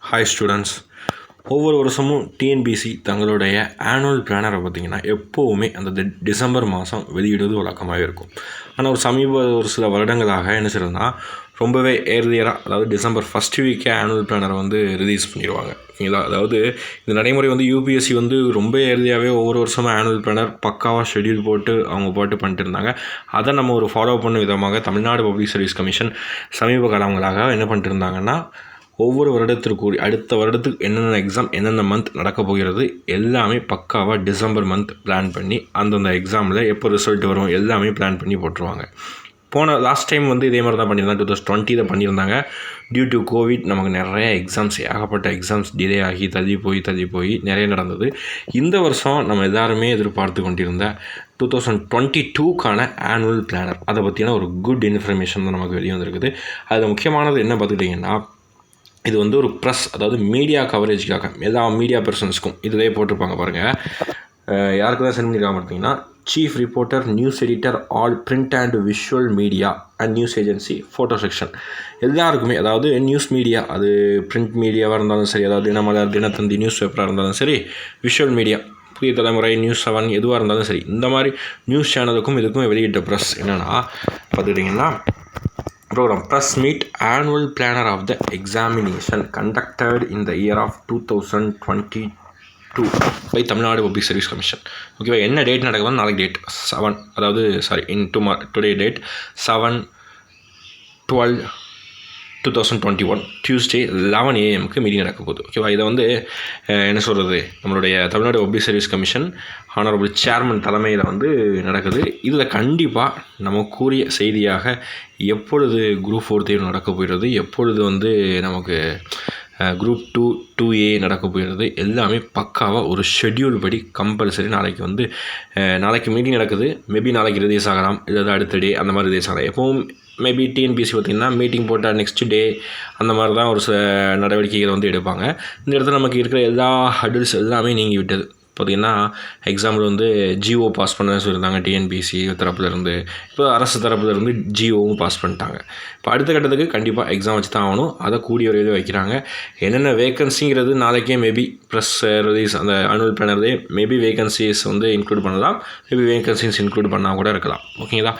Hi students, ஒவ்வொரு வருஷமும் TNPSC தங்களுடைய ஆனுவல் பிளானரை பார்த்திங்கன்னா எப்போவுமே அந்த டிசம்பர் மாதம் வெளியிடுவது வழக்கமாக இருக்கும். ஆனால் ஒரு சமீப ஒரு சில வருடங்களாக என்ன செய்யறதுன்னா ரொம்பவே ஏர்லியராக அதாவது டிசம்பர் ஃபஸ்ட் வீக்கே ஆனுவல் பிளானரை வந்து ரிலீஸ் பண்ணிடுவாங்க. ஓகேங்களா? அதாவது இந்த நடைமுறை வந்து யூபிஎஸ்சி வந்து ரொம்ப ஏர்லியாகவே ஒவ்வொரு வருஷமும் ஆனுவல் பிளானர் பக்காவாக ஷெட்யூல் போட்டு அவங்க போட்டு பண்ணிட்டு இருந்தாங்க. அதை நம்ம ஒரு ஃபாலோ பண்ண விதமாக தமிழ்நாடு பப்ளிக் சர்வீஸ் கமிஷன் சமீப காலங்களாக என்ன பண்ணிட்டு இருந்தாங்கன்னா ஒவ்வொரு வருடத்திற்கு அடுத்த வருடத்துக்கு என்னென்ன எக்ஸாம் எந்தெந்த மந்த் நடக்க போகிறது எல்லாமே பக்காவாக டிசம்பர் மந்த் பிளான் பண்ணி அந்தந்த எக்ஸாமில் எப்போ ரிசல்ட் வரும் எல்லாமே பிளான் பண்ணி போட்டுருவாங்க. போன லாஸ்ட் டைம் வந்து இதே மாதிரி தான் பண்ணியிருந்தாங்க டூ தௌசண்ட் டுவெண்ட்டியில் பண்ணியிருந்தாங்க. டியூ டு கோவிட் நமக்கு நிறைய எக்ஸாம்ஸ் ஏகப்பட்ட எக்ஸாம்ஸ் டிலே ஆகி தள்ளி போய் தள்ளி போய் நிறைய நடந்தது. இந்த வருஷம் நம்ம எல்லாருமே எதிர்பார்த்து கொண்டிருந்த டூ தௌசண்ட் டுவெண்ட்டி டூக்கான ஆனுவல் பிளானர் அதை பற்றின ஒரு குட் இன்ஃபர்மேஷன் தான் நமக்கு வெளியே வந்திருக்குது அதில் முக்கியமானது என்ன பார்த்துக்கிட்டிங்கன்னா இது வந்து ஒரு ப்ரெஸ் அதாவது மீடியா கவரேஜ்க்காக எல்லா மீடியா பர்சன்ஸ்க்கும் இதிலே போட்டிருப்பாங்க பாருங்கள் யாருக்கு தான் சென்ட் பண்ணியிருக்காங்க பார்த்தீங்கன்னா chief reporter news editor all print and visual media and news agency photo section எல்லாருக்குமே அதாவது நியூஸ் மீடியா அது பிரிண்ட் மீடியாவாக இருந்தாலும் சரி அதாவது தினமலர் தினத்தந்தி நியூஸ் பேப்பராக இருந்தாலும் சரி விஷுவல் மீடியா புதிய தலைமுறை நியூஸ் செவன் எதுவாக இருந்தாலும் சரி இந்த மாதிரி நியூஸ் சேனலுக்கும் இதுக்கும் வெளியிட்ட ப்ரெஸ் என்னென்னா பார்த்துக்கிட்டிங்கன்னா program press meet annual planner of the examination conducted in the year of 2022 by Tamil Nadu public service commission ஓகேவா என்ன டேட் நடக்குதுன்னா நாளைக்கு டேட் செவன் அதாவது sorry in டுமா today date seven twelve two thousand twenty one Tuesday eleven ஏஎம்க்கு meeting நடக்க போகுது. ஓகேவா இதை வந்து என்ன சொல்கிறது நம்மளுடைய Tamil Nadu public service commission honourable chairman தலைமையில் வந்து நடக்குது. இதில் கண்டிப்பாக நம்ம கூறிய செய்தியாக எப்பொழுது குரூப் ஃபோர் தேர்வு நடக்க போயிடுறது எப்பொழுது வந்து நமக்கு குரூப் டூ டூ ஏ நடக்க போயிடுறது எல்லாமே பக்காவாக ஒரு ஷெட்யூல் படி கம்பல்சரி நாளைக்கு வந்து நாளைக்கு மீட்டிங் நடக்குது. மேபி நாளைக்கு ரிலீஸ் ஆகலாம். இல்லை அடுத்த டே அந்த மாதிரி ரிலீஸ் ஆகலாம். எப்பவும் மேபி டிஎன்பிசி பார்த்திங்கன்னா மீட்டிங் போட்டால் நெக்ஸ்ட் டே அந்த மாதிரி தான் ஒரு சில நடவடிக்கைகளை வந்து எடுப்பாங்க. இந்த இடத்துல நமக்கு இருக்கிற எல்லா ஹடில்ஸ் எல்லாமே நீங்கி விட்டது. பார்த்திங்கன்னா எக்ஸாம்பிள் வந்து ஜிஓ பாஸ் பண்ண சொல்லியிருந்தாங்க டிஎன்பிசி தரப்புலேருந்து இப்போ அரசு தரப்புலேருந்து ஜிஓவும் பாஸ் பண்ணிட்டாங்க. இப்போ அடுத்த கட்டத்துக்கு கண்டிப்பாக எக்ஸாம் வச்சு தான் ஆகணும். அதை கூடிய விரைவில் வைக்கிறாங்க. என்னென்ன வேகன்சிங்கிறது நாளைக்கே மேபி ப்ரெஸ் ரிலீஸ் அந்த அனுவல் பிளானர் மேபி வேகன்சிஸ் வந்து இன்க்ளூட் பண்ணலாம். மேபி வேகன்சிஸ் இன்க்ளூட் பண்ணால் கூட இருக்கலாம். ஓகேங்களா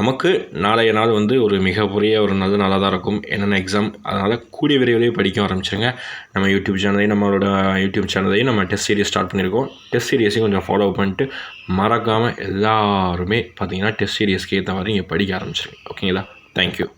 நமக்கு நாளைய நாள் வந்து ஒரு மிகப்பெரிய ஒரு நல்ல நாளாக தான் இருக்கும். என்னென்ன எக்ஸாம் அதனால் கூடிய விரைவிலேயே படிக்க ஆரம்பிச்சிருங்க. நம்ம யூடியூப் சேனலையும் நம்மளோட யூடியூப் சேனலையும் நம்ம டெஸ்ட் சீரியஸ் ஸ்டார்ட் பண்ணியிருக்கோம். டெஸ்ட் சீரியஸையும் கொஞ்சம் ஃபாலோ பண்ணிட்டு மறக்காமல் எல்லாருமே பார்த்தீங்கன்னா டெஸ்ட் சீரியஸ்க்கு ஏற்ற மாதிரி இங்கே படிக்க ஆரம்பிச்சிருங்க ஓகேங்களா தேங்க்யூ